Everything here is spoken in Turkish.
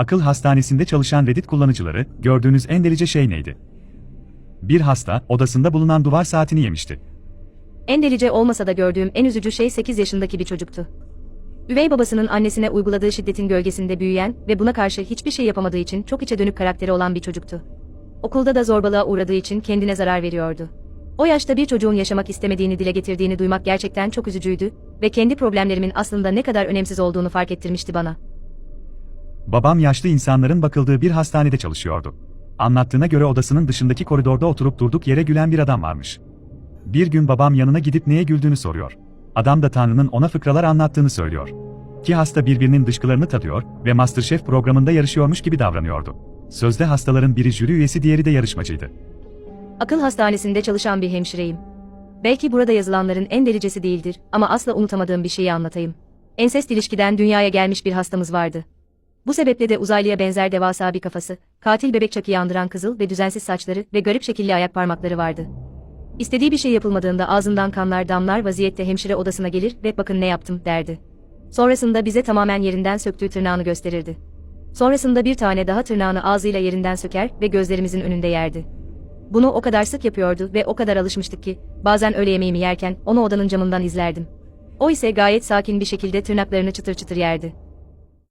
Akıl hastanesinde çalışan Reddit kullanıcıları, gördüğünüz en delice şey neydi? Bir hasta, odasında bulunan duvar saatini yemişti. En delice olmasa da gördüğüm en üzücü şey 8 yaşındaki bir çocuktu. Üvey babasının annesine uyguladığı şiddetin gölgesinde büyüyen ve buna karşı hiçbir şey yapamadığı için çok içe dönük karakteri olan bir çocuktu. Okulda da zorbalığa uğradığı için kendine zarar veriyordu. O yaşta bir çocuğun yaşamak istemediğini dile getirdiğini duymak gerçekten çok üzücüydü ve kendi problemlerimin aslında ne kadar önemsiz olduğunu fark ettirmişti bana. Babam yaşlı insanların bakıldığı bir hastanede çalışıyordu. Anlattığına göre odasının dışındaki koridorda oturup durduk yere gülen bir adam varmış. Bir gün babam yanına gidip neye güldüğünü soruyor. Adam da Tanrı'nın ona fıkralar anlattığını söylüyor. Ki hasta birbirinin dışkılarını tadıyor ve Masterchef programında yarışıyormuş gibi davranıyordu. Sözde hastaların biri jüri üyesi diğeri de yarışmacıydı. Akıl hastanesinde çalışan bir hemşireyim. Belki burada yazılanların en delicesi değildir ama asla unutamadığım bir şeyi anlatayım. Ensest ilişkiden dünyaya gelmiş bir hastamız vardı. Bu sebeple de uzaylıya benzer devasa bir kafası, katil bebek çakıyı andıran kızıl ve düzensiz saçları ve garip şekilli ayak parmakları vardı. İstediği bir şey yapılmadığında ağzından kanlar damlar vaziyette hemşire odasına gelir ve bakın ne yaptım derdi. Sonrasında bize tamamen yerinden söktüğü tırnağını gösterirdi. Sonrasında bir tane daha tırnağını ağzıyla yerinden söker ve gözlerimizin önünde yerdi. Bunu o kadar sık yapıyordu ve o kadar alışmıştık ki, bazen öğle yemeğimi yerken onu odanın camından izlerdim. O ise gayet sakin bir şekilde tırnaklarını çıtır çıtır yerdi.